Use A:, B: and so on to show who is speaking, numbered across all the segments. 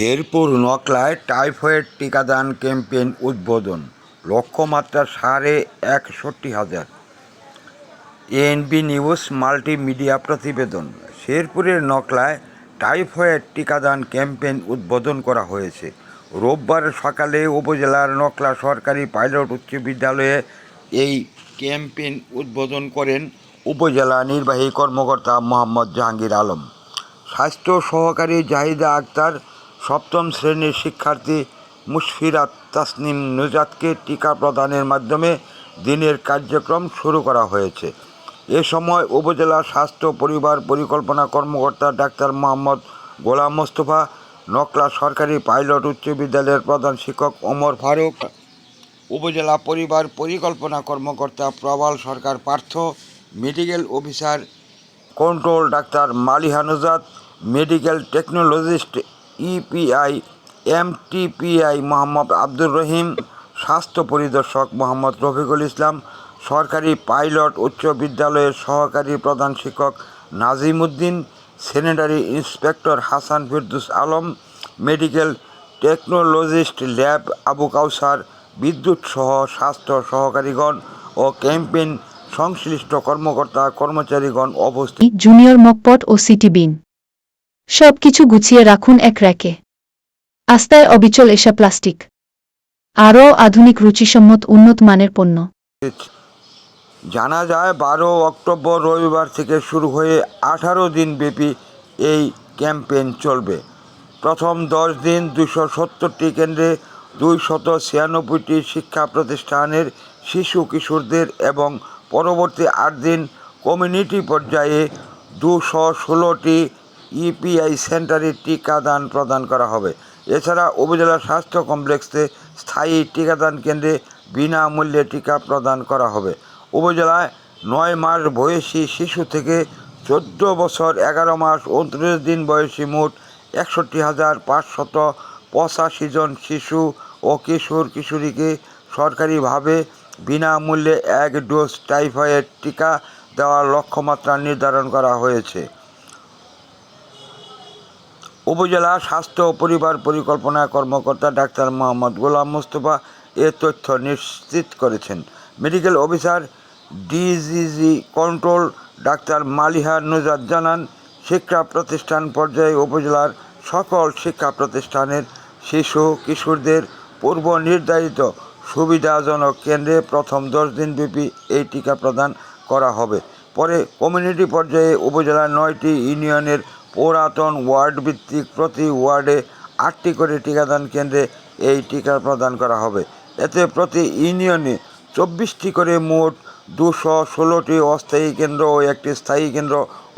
A: শেরপুর নকলায় টাইফয়েড টিকাদান ক্যাম্পেইন উদ্বোধন, লক্ষ্যমাত্রা সাড়ে একষট্টি হাজার। এএনবি নিউজ মাল্টিমিডিয়া প্রতিবেদন, শেরপুরের নকলায় টাইফয়েড টিকাদান ক্যাম্পেইন উদ্বোধন করা হয়েছে। রোববার সকালে উপজেলার নকলা সরকারি পাইলট উচ্চ বিদ্যালয়ে এই ক্যাম্পেইন উদ্বোধন করেন উপজেলা নির্বাহী কর্মকর্তা মোহাম্মদ জাহাঙ্গীর আলম। স্বাস্থ্য সহকারী জাহিদা আক্তার সপ্তম শ্রেণির শিক্ষার্থী মুশফিরাত তাসনিম নুজাতকে টিকা প্রদানের মাধ্যমে দিনের কার্যক্রম শুরু করা হয়েছে। এ সময় উপজেলা স্বাস্থ্য পরিবার পরিকল্পনা কর্মকর্তা ডাক্তার মোহাম্মদ গোলাম মোস্তফা, নকলা সরকারি পাইলট উচ্চ বিদ্যালয়ের প্রধান শিক্ষক ওমর ফারুক, উপজেলা পরিবার পরিকল্পনা কর্মকর্তা Prabal Sarkar Partha, medical officer control doctor Maliha Nujat medical technologist EPI, MTPI Mohammad Abdur Rahim, স্বাস্থ্য পরিদর্শক মোহাম্মদ রফিকুল ইসলাম, সরকারি পাইলট উচ্চ বিদ্যালয়ের সহকারী প্রধান শিক্ষক Nazim Uddin, sanitary inspector Hasan Firdous Alam, medical technologist lab Abu Kawsar, বিদ্যুৎ সহ স্বাস্থ্য সহকারীগণ ও ক্যাম্পেইন সংশ্লিষ্ট কর্মকর্তা কর্মচারীগণ অবস্থিত।
B: জুনিয়র মকপট ও সিটি বিন সব কিছু গুছিয়ে রাখুন এক র্যাকে। আস্তায় অবিচল এসা প্লাস্টিক। আরও আধুনিক রুচিসম্মত উন্নত মানের পণ্য।
A: জানা যায়, বারো অক্টোবর রবিবার থেকে শুরু হয়ে আঠারো দিন ব্যাপী এই ক্যাম্পেইন চলবে। প্রথম দশ দিন দুশো সত্তরটি কেন্দ্রে দুইশত ছিয়ানব্বইটি শিক্ষা প্রতিষ্ঠানের শিশু, কিশোরদের এবং পরবর্তী আট দিন কমিউনিটি পর্যায়ে দুশো ষোলোটি ইপিআই সেন্টারে টিকাদান প্রদান করা হবে। এছাড়া উপজেলা স্বাস্থ্য কমপ্লেক্সে স্থায়ী টিকাদান কেন্দ্রে বিনামূল্যে টিকা প্রদান করা হবে। উপজেলায় নয় মাস বয়সী শিশু থেকে চোদ্দ বছর এগারো মাস উনত্রিশ দিন বয়সী মোট একষট্টি হাজার পাঁচশত পঁচাশি জন শিশু ও কিশোর কিশোরীকে সরকারিভাবে বিনামূল্যে এক ডোজ টাইফয়েড টিকা দেওয়ার লক্ষ্যমাত্রা নির্ধারণ করা হয়েছে। উপজেলা স্বাস্থ্য ও পরিবার পরিকল্পনা কর্মকর্তা ডাক্তার মোহাম্মদ গোলাম মোস্তফা এ তথ্য নিশ্চিত করেছেন। মেডিকেল অফিসার ডিজিজি কন্ট্রোল ডাক্তার মালিহা নুজাত জানান, শিক্ষা প্রতিষ্ঠান পর্যায়ে উপজেলার সকল শিক্ষা প্রতিষ্ঠানের শিশু, কিশোরদের পূর্ব নির্ধারিত সুবিধাজনক কেন্দ্রে প্রথম দশ দিনব্যাপী এই টিকা প্রদান করা হবে। পরে কমিউনিটি পর্যায়ে উপজেলার নয়টি ইউনিয়নের পুরাতন ওয়ার্ড ভিত্তিক প্রতি ওয়ার্ডে আটটি করে টিকাদান কেন্দ্রে এই টিকা প্রদান করা হবে। এতে প্রতি ইউনিয়নে চব্বিশটি করে মোট দুশো ষোলোটি অস্থায়ী কেন্দ্র ও একটি স্থায়ী কেন্দ্র।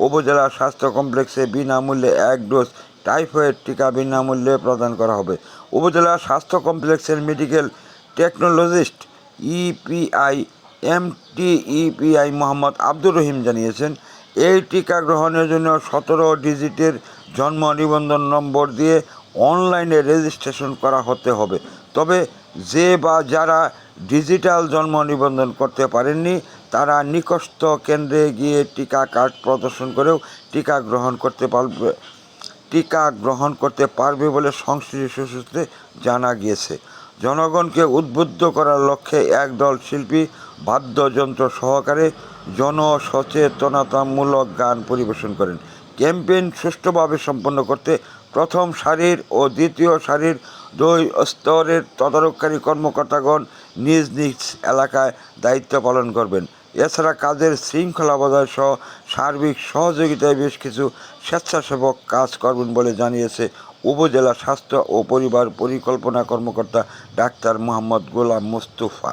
A: উপজেলা স্বাস্থ্য কমপ্লেক্সে বিনামূল্যে এক ডোজ টাইফয়েড টিকা বিনামূল্যে প্রদান করা হবে। উপজেলা স্বাস্থ্য কমপ্লেক্সের medical technologist EPI, MTEPI Mohammad Abdur Rahim জানিয়েছেন এই টিকা গ্রহণের জন্য সতেরো ডিজিটের জন্ম নিবন্ধন নম্বর দিয়ে অনলাইনে রেজিস্ট্রেশন করা হতে হবে। তবে যে বা যারা ডিজিটাল জন্ম নিবন্ধন করতে পারেননি, তারা নিকটস্থ কেন্দ্রে গিয়ে টিকা কার্ড প্রদর্শন করেও টিকা গ্রহণ করতে পারবে, টিকা গ্রহণ করতে পারবে বলে সংশ্লিষ্ট সূত্রে জানা গিয়েছে। জনগণকে উদ্বুদ্ধ করার লক্ষ্যে একদল শিল্পী বাদ্যযন্ত্র সহকারে জনসচেতনতামূলক গান পরিবেশন করেন। ক্যাম্পেইন সুষ্ঠুভাবে সম্পন্ন করতে প্রথম সারির ও দ্বিতীয় সারির দুই স্তরের তদারককারী কর্মকর্তাগণ নিজ নিজ এলাকায় দায়িত্ব পালন করবেন। এছাড়া কাজের শৃঙ্খলা বজায় সহ সার্বিক সহযোগিতায় বেশ কিছু স্বেচ্ছাসেবক কাজ করবেন বলে জানিয়েছে উপজেলা স্বাস্থ্য ও পরিবার পরিকল্পনা কর্মকর্তা ডাক্তার মোহাম্মদ গোলাম মোস্তফা।